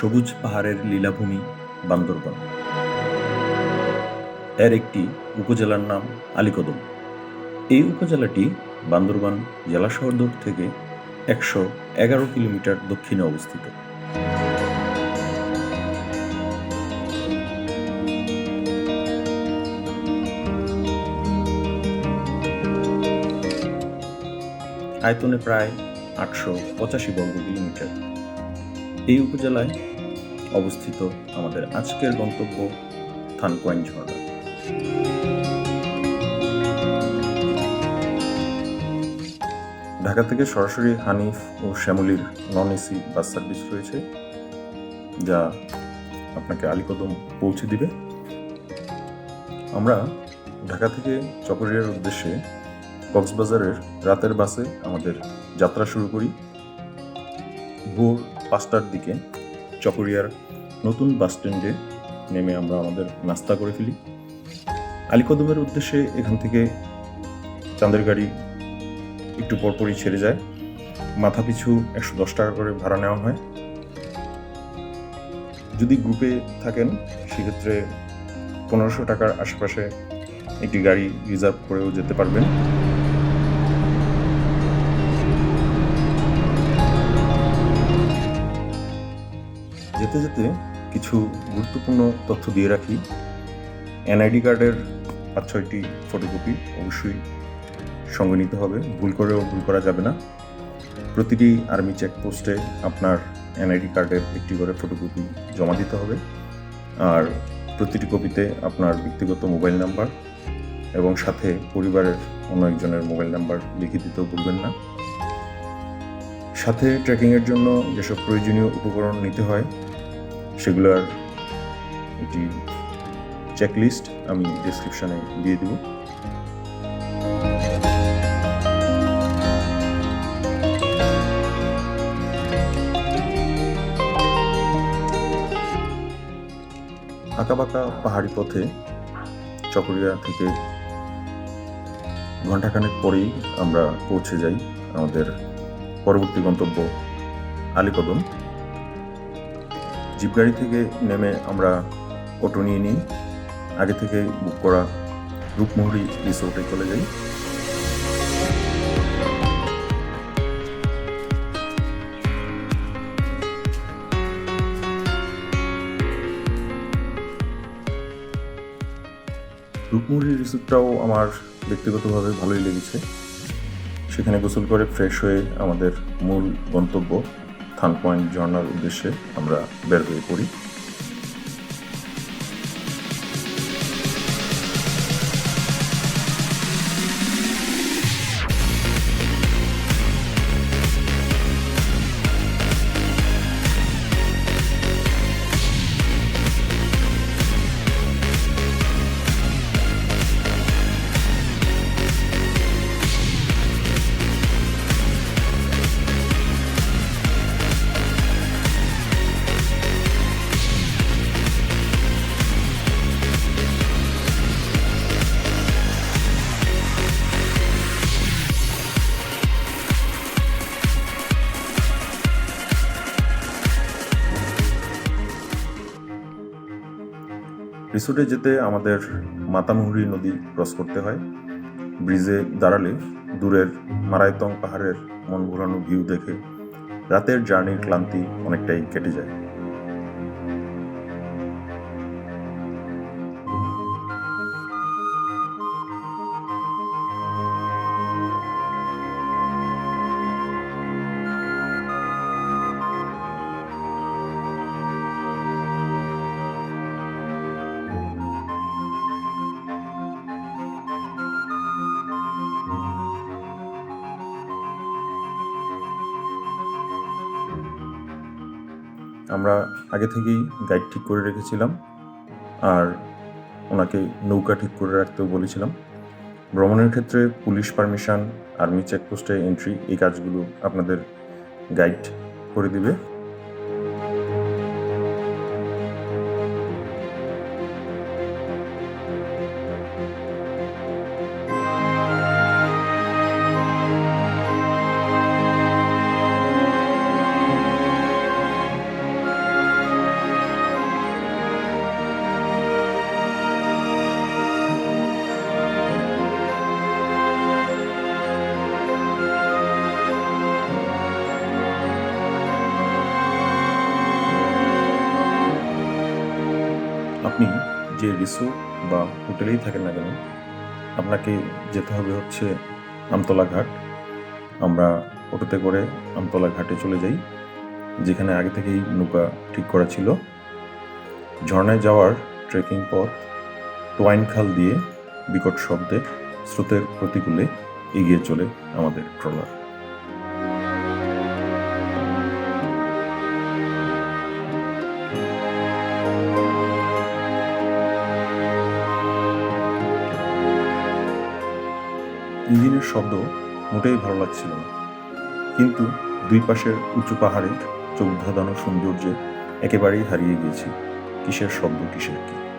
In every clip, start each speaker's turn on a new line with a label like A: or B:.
A: সবুজ পাহাড়ের লীলাভূমি বান্দরবান। এর একটি উপজেলার নাম আলীকদম। এই উপজেলাটি বান্দরবান জেলা শহর থেকে একশো এগারো কিলোমিটার দক্ষিণে অবস্থিত। আয়তনে প্রায় আটশো পঁচাশি বর্গ কিলোমিটার। এই উপজেলায় অবস্থিত আমাদের আজকের গন্তব্য থানকোয়াইন ঝর্ণা। ঢাকা থেকে সরাসরি হানিফ ও শ্যামলির নন এসি বাস সার্ভিস রয়েছে, যা আপনাকে আলীকদম পৌঁছে দিবে। আমরা ঢাকা থেকে চকরিয়ার উদ্দেশ্যে কক্সবাজারের রাতের বাসে আমাদের যাত্রা শুরু করি। ভোর পাঁচটার দিকে চকরিয়ার নতুন বাস স্ট্যান্ডে নেমে আমরা আমাদের নাস্তা করে ফেলি। আলীকদমের উদ্দেশ্যে এখান থেকে চাঁদের গাড়ি একটু পরপরই ছেড়ে যায়। মাথা পিছু একশো দশ টাকা করে ভাড়া নেওয়া হয়। যদি গ্রুপে থাকেন, সেক্ষেত্রে পনেরোশো টাকার আশেপাশে একটি গাড়ি রিজার্ভ করেও যেতে পারবেন। যেতে যেতে কিছু গুরুত্বপূর্ণ তথ্য দিয়ে রাখি। এনআইডি কার্ডের পাঁচ ছয়টি ফটোকপি অবশ্যই সঙ্গে নিতে হবে। ভুল করেও ভুল করা যাবে না। প্রতিটি আর্মি চেকপোস্টে আপনার এনআইডি কার্ডের একটি করে ফটোকপি জমা দিতে হবে। আর প্রতিটি কপিতে আপনার ব্যক্তিগত মোবাইল নাম্বার এবং সাথে পরিবারের অন্য একজনের মোবাইল নাম্বার লিখে দিতেও ভুলবেন না। সাথে ট্রেকিংয়ের জন্য যেসব প্রয়োজনীয় উপকরণ নিতে হয় সেগুলোর একটি চেকলিস্ট আমি ডিসক্রিপশনে দিয়ে দেব। আঁকাবাঁকা পাহাড়ি পথে চকরিয়া থেকে ঘণ্টাখানেক পরেই আমরা পৌঁছে যাই আমাদের পরবর্তী গন্তব্য আলীকদম। জিপ গাড়ি থেকে নেমে আমরা অটো নিয়ে নিই। আগে থেকে বুক করা রূপমোহরি রিসোর্টে চলে যাই। রূপমোহরি রিসোর্টটাও আমার ব্যক্তিগতভাবে ভালোই লেগেছে। সেখানে গোসল করে ফ্রেশ হয়ে আমাদের মূল গন্তব্য। থান পয়েন্ট ঝর্নার উদ্দেশ্যে আমরা বের হয়ে পড়ি। রিসোর্টে যেতে আমাদের মাতামুহুরি নদী ক্রস করতে হয়। ব্রিজে দাঁড়ালে দূরের মারায়তং পাহাড়ের মন ভোলানো ভিউ দেখে রাতের জার্নির ক্লান্তি অনেকটাই কেটে যায়। আমরা আগে থেকেই গাইড ঠিক করে রেখেছিলাম আর ওনাকে নৌকা ঠিক করে রাখতেও বলেছিলাম। ভ্রমণের ক্ষেত্রে পুলিশ পারমিশন, আর্মি চেকপোস্টে এন্ট্রি এই কাজগুলো আপনাদের গাইড করে দিবে। আপনি যে রিসোর্ট বা হোটেলেই থাকেন না কেন, আপনাকে যেতে হবে হচ্ছে আমতলা ঘাট আমরা অটোতে করে আমতলা ঘাটে চলে যাই, যেখানে আগে থেকেই নৌকা ঠিক করা ছিল। ঝর্ণায় যাওয়ার ট্রেকিং পথ টোয়াইন খাল দিয়ে বিকট শব্দে স্রোতের প্রতিকূলে এগিয়ে চলে আমাদের ট্রলার ইঞ্জিনের শব্দ মোটেই ভালো লাগছিল না। কিন্তু দুই পাশের উঁচু পাহাড়ের চোখ ধাঁধানো সৌন্দর্যে একেবারেই হারিয়ে গিয়েছি। কিসের শব্দ, কিসের কি?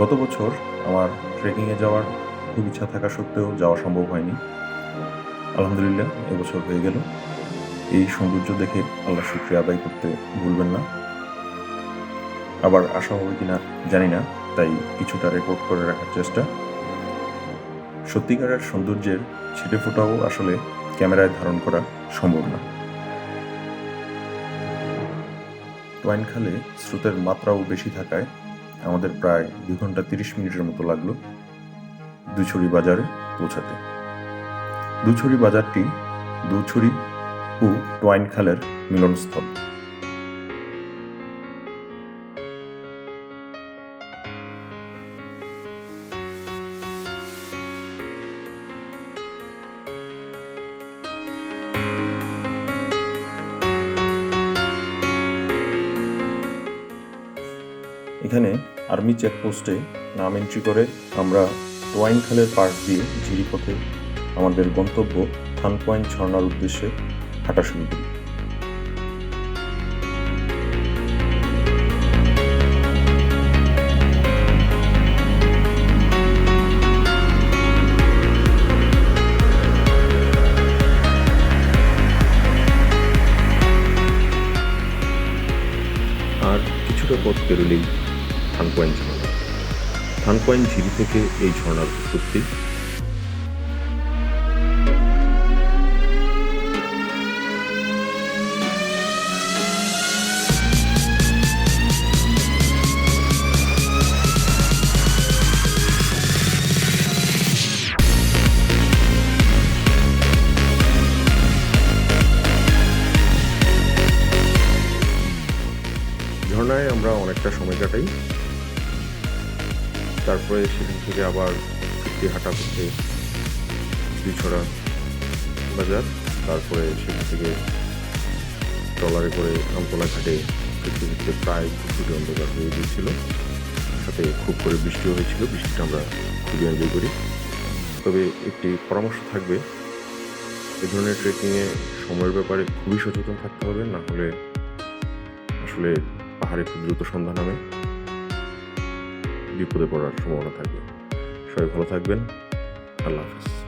A: গত বছর আমার ট্রেকিংয়ে যাওয়ার খুব ইচ্ছা থাকা সত্ত্বেও যাওয়া সম্ভব হয়নি। আলহামদুলিল্লাহ, এবছর হয়ে গেল। এই সৌন্দর্য দেখে আল্লাহ শুক্রিয়া আদায় করতে ভুলবেন না। আবার আসা হবে কিনা জানি না, তাই কিছুটা রেকর্ড করে রাখার চেষ্টা। সত্যিকারের সৌন্দর্যের ছিটে ফোটাও আসলে ক্যামেরায় ধারণ করা সম্ভব না। টোয়াইন খালে স্রোতের মাত্রাও বেশি থাকায় আমাদের প্রায় দুই ঘণ্টা তিরিশ মিনিটের মতো লাগল দুছড়ি বাজারে পৌঁছাতে। দুছড়ি বাজারটি দুছড়ি ও টোয়াইন খালের মিলনস্থল। এখানে আর্মি চেকপোস্টে নাম এন্ট্রি করে আমরা টোয়াইন খালের পাশ দিয়ে ঝিরিপথে আমাদের গন্তব্য থান পয়েন্ট ঝর্ণার উদ্দেশ্যে হাঁটা শুরু করি। আর কিছুটা পথ পেরোলেই থান পয়েন্ট ঝর্ণা থান পয়েন্ট ঝিরি থেকে এই ঝর্ণার উৎপত্তি। ঝর্ণায় আমরা অনেকটা সময় কাটাই। তারপরে সেখান থেকে আবার হাঁটা করতে দুছড়া বাজার, তারপরে সেখান থেকে ট্রলারে করে আমতলা ঘাটে ফিরতে ফিরতে প্রায় ঘুরঘুরে অন্ধকার হয়ে গিয়েছিল। সাথে খুব করে বৃষ্টিও হয়েছিল, বৃষ্টিটা আমরা খুবই এনজয় করি। তবে একটি পরামর্শ থাকবে, এ ধরনের ট্রেকিংয়ে সময়ের ব্যাপারে খুবই সচেতন থাকতে হবে, না হলে আসলে পাহাড়ে খুব দ্রুত সন্ধান নামে। বিপদে পড়ার সম্ভাবনা থাকবে সবাই ভালো থাকবেন। আল্লাহ হাফিজ।